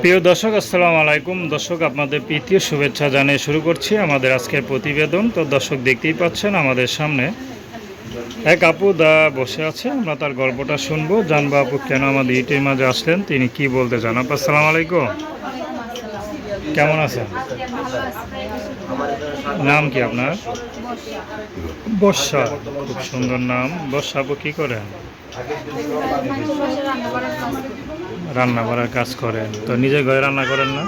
প্রিয় দর্শক, আসসালামু আলাইকুম। দর্শক, আপনাদের প্রীতীয় শুভেচ্ছা জানিয়ে শুরু করছি আমাদের আজকের প্রতিবেদন। তো দর্শক, দেখতেই পাচ্ছেন আমাদের সামনে এক আপু দা বসে আছে। আমরা তার গল্পটা শুনব। জানব আপু, কেন আমাদের ইটির মাঝে আসলেন? তিনি কি বলতে চান? আপু, আসসালামু আলাইকুম। কেমন আছেন? নাম কি আপনার? বর্ষা। খুব সুন্দর নাম। বর্ষা আপু, কী করেন? রান্না করার কাজ করেন তো নিজের ঘরে রান্না করেন না?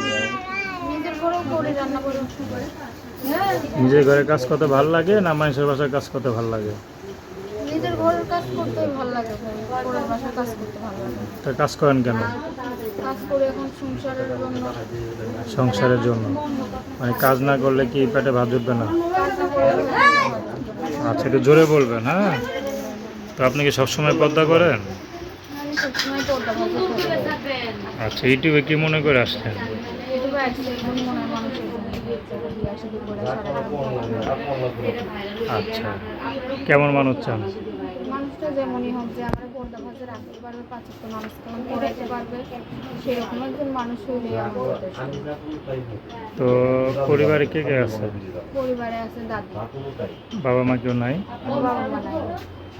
নিজের ঘরে কাজ করতে ভালো লাগে না মানুষের বাসায় কাজ করতে ভালো লাগে? নিজের ঘরের কাজ করতে ভালো লাগে বাসার কাজ করতে ভালো লাগে। তা কাজ করেন কেন? কাজ করে এখন সংসারের জন্য। সংসারের জন্য। মানে কাজ না করলে কি পেটে ভাত জুটবে না? আচ্ছা একটু জোরে বলবেন হ্যাঁ? তো আপনি কি সবসময় পদ্মা করেন? আচ্ছা ইউটিউবে কি মনে করে আসছেন? আচ্ছা কেমন মানুষ চান? মানুষটা যেমনই হোক যে আমরা রাখতে পারবে পাঁচত্ব মানুষ কেমন করাতে পারবে সেরকম একজন মানুষ দেশ। তো পরিবারে কে কে আছে? পরিবারে আছে দাদি। বাবা মা কেউ নাই? বাবা মা নাই।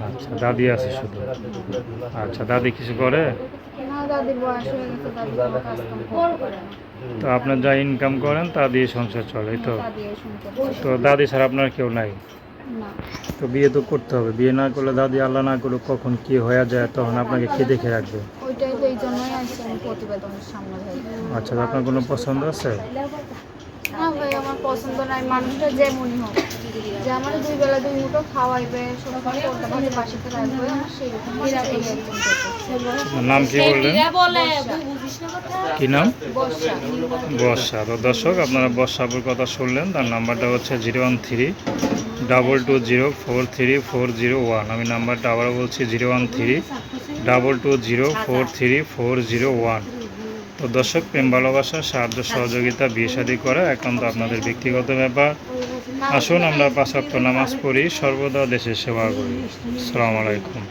আচ্ছা দাদি আছে শুধু? আচ্ছা দাদি কিছু করে? হয়ে তো আপনার যা ইনকাম করেন তা দিয়ে সংসার চলে তো? শুনতে তো দাদি ছাড়া আপনার কেউ নাই? তো বিয়ে তো করতে হবে। বিয়ে না করলে দাদি আল্লাহ না করলে কখন কি হয়ে যায় তখন আপনাকে কে দেখে রাখবে? ওইটাই তো এই জন্যই আসছি আমি প্রতিবেদনের সামনে আচ্ছা আপনার কোনো পছন্দ আছে? না ভাই আমার পছন্দ নাই মানুষটা যেমনই হোক। যে আমার দুই বেলা দুই মুঠো খাওয়াইবে সবসময় করতে পারবে বাসাতে রাখবে আমার সেই রকম এই একজন আপনার নাম কি বললেন? কি নাম? বর্ষা। বর্ষা। তো দর্শক আপনারা বর্ষাপুর কথা শুনলেন তার নাম্বারটা হচ্ছে zero one three double two zero four three four zero one. আমি নাম্বারটা আবারও বলছি zero one three double two zero four three four zero one. তো দর্শক, প্রেম ভালোবাসা, সাহায্য, সহযোগিতা, বিয়ে শাদী করা একান্ত আপনাদের ব্যক্তিগত ব্যাপার। আসুন আমরা পাঁচ নামাজ পড়ি। সর্বদা দেশের সেবা করি। আসসালামু আলাইকুম।